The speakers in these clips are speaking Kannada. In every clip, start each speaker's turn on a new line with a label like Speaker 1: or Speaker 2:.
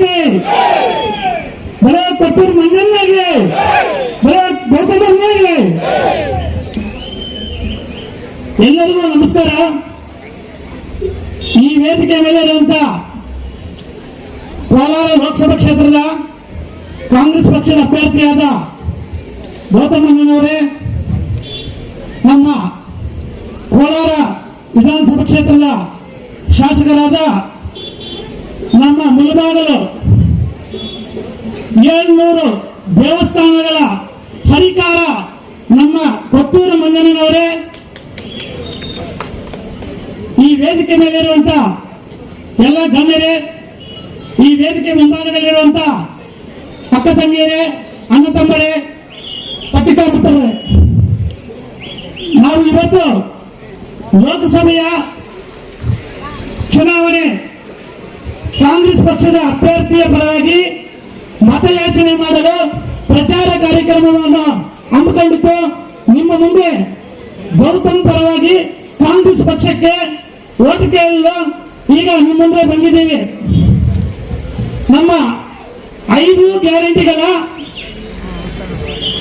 Speaker 1: ಕೆ ಬರೋ ಕೊಟ್ಟೂರು ಮಂಜಣ್ಣಗೆ ಬರೋ ಎಲ್ಲರಿಗೂ ನಮಸ್ಕಾರ. ಈ ವೇದಿಕೆ ಮೇಲೆ ಇರುವಂತ ಕೋಲಾರ ಲೋಕಸಭಾ ಕ್ಷೇತ್ರದ ಕಾಂಗ್ರೆಸ್ ಪಕ್ಷದ ಅಭ್ಯರ್ಥಿಯಾದ ಗೌತಮಣ್ಣನವರೇ ನಮ್ಮ ಕೋಲಾರ ವಿಧಾನಸಭಾ ಕ್ಷೇತ್ರದ ಶಾಸಕರಾದ ನಮ್ಮ ಮುಳಬಾಗಲು ಏಳ್ನೂರು ದೇವಸ್ಥಾನಗಳ ಹರಿಕಾರ ನಮ್ಮ ಕೊತ್ತೂರು ಮಂಜನವರೇ ಈ ವೇದಿಕೆ ಮೇಲಿರುವಂತ ಎಲ್ಲ ಗಣ್ಯರೇ, ಈ ವೇದಿಕೆ ಮುಂಭಾಗದಲ್ಲಿರುವಂತ ಅಕ್ಕ ತಂಗಿಯರೇ, ಅಣ್ಣ ತಮ್ಮರೇ ಪತ್ರಿಕಾ ಮಿತ್ರರೇ ನಾವು ಇವತ್ತು ಲೋಕಸಭೆಯ ಚುನಾವಣೆ ಕಾಂಗ್ರೆಸ್ ಪಕ್ಷದ ಅಭ್ಯರ್ಥಿಯ ಪರವಾಗಿ ಮತಯಾಚನೆ ಮಾಡಲು ಪ್ರಚಾರ ಕಾರ್ಯಕ್ರಮವನ್ನು ಹಮ್ಮಿಕೊಂಡಿತ್ತು ನಿಮ್ಮ ಮುಂದೆ ಗೌತಮ್ ಪರವಾಗಿ ಕಾಂಗ್ರೆಸ್ ಪಕ್ಷಕ್ಕೆ ಓಟ್ ಕೇಳಲು ಈಗ ನಿಮ್ಮ ಮುಂದೆ ಬಂದಿದ್ದೀವಿ. ನಮ್ಮ ಐದು ಗ್ಯಾರಂಟಿಗಳ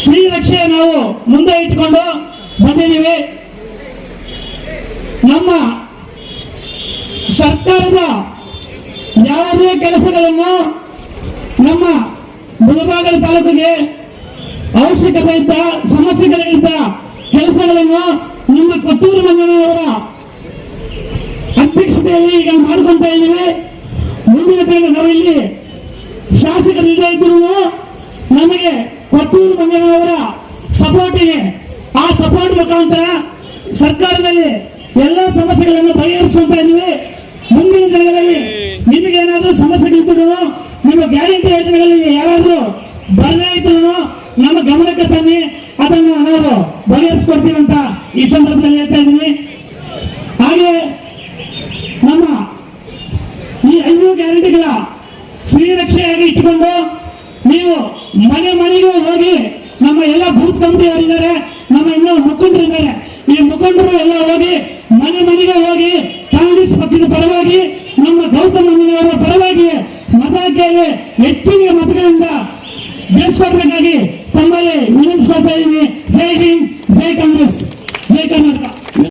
Speaker 1: ಶ್ರೀರಕ್ಷೆ ನಾವು ಮುಂದೆ ಇಟ್ಟುಕೊಂಡು ಬಂದಿದ್ದೀವಿ. ನಮ್ಮ ಸರ್ಕಾರದ ಯಾವುದೇ ಕೆಲಸಗಳನ್ನು ನಮ್ಮ ಮುಳಬಾಗಲ ತಾಲೂಕಿಗೆ ಅವಶ್ಯಕತೆ ಇದ್ದ ಸಮಸ್ಯೆಗಳಿದ್ದ ಕೆಲಸಗಳನ್ನು ನಿಮ್ಮ ಕೊತ್ತೂರು ಮಂಗನವರ ಅಧ್ಯಕ್ಷತೆಯಲ್ಲಿ ಈಗ ಮಾಡ್ಕೊಂತ ಇದ್ದೀವಿ. ಮುಂದಿನ ದಿನ ನಾವಿಲ್ಲಿ ಶಾಸಕರಿಲ್ಲದೆ ಇದ್ರು ನಮಗೆ ಕೊತ್ತೂರು ಮಂಗನವರ ಸಪೋರ್ಟಿಗೆ ಆ ಸಪೋರ್ಟ್ ಮುಖಾಂತರ ಸರ್ಕಾರದಲ್ಲಿ ಎಲ್ಲ ಸಮಸ್ಯೆಗಳನ್ನು ಬಗೆಹರಿಸುವಂತ ಇದ್ದೀವಿ ಮುಂದಿನ ದಿನಗಳಲ್ಲಿ ನಿಮಗೆ ಏನಾದರೂ ಸಮಸ್ಯೆಗಳಿದ್ರು ನಿಮ್ಮ ಗ್ಯಾರಂಟಿ ಯೋಜನೆಗಳಲ್ಲಿ ಯಾರಾದರೂ ಬರದೇ ಇದ್ರು ನಮ್ಮ ಗಮನಕ್ಕೆ ತನ್ನಿ ಅದನ್ನು ನಾವು ಬಗೆಹರಿಸ್ಕೊಡ್ತೀವಿ ಅಂತ ಈ ಸಂದರ್ಭದಲ್ಲಿ ಹೇಳ್ತಾ ಇದ್ದೀನಿ. ಹಾಗೆ ನಮ್ಮ ಈ ಐದು ಗ್ಯಾರಂಟಿಗಳ ಶ್ರೀರಕ್ಷೆಯಾಗಿ ಇಟ್ಟುಕೊಂಡು ನೀವು ಮನೆ ಮನೆಗೂ ಹೋಗಿ ನಮ್ಮ ಎಲ್ಲ ಬೂತ್ ಕಮಿಟಿ ಅವರಿದ್ದಾರೆ ನಮ್ಮ ಇನ್ನೂ ಮುಖಂಡರಿದ್ದಾರೆ. ಈ ಮುಖಂಡರು ಎಲ್ಲ ಹೋಗಿ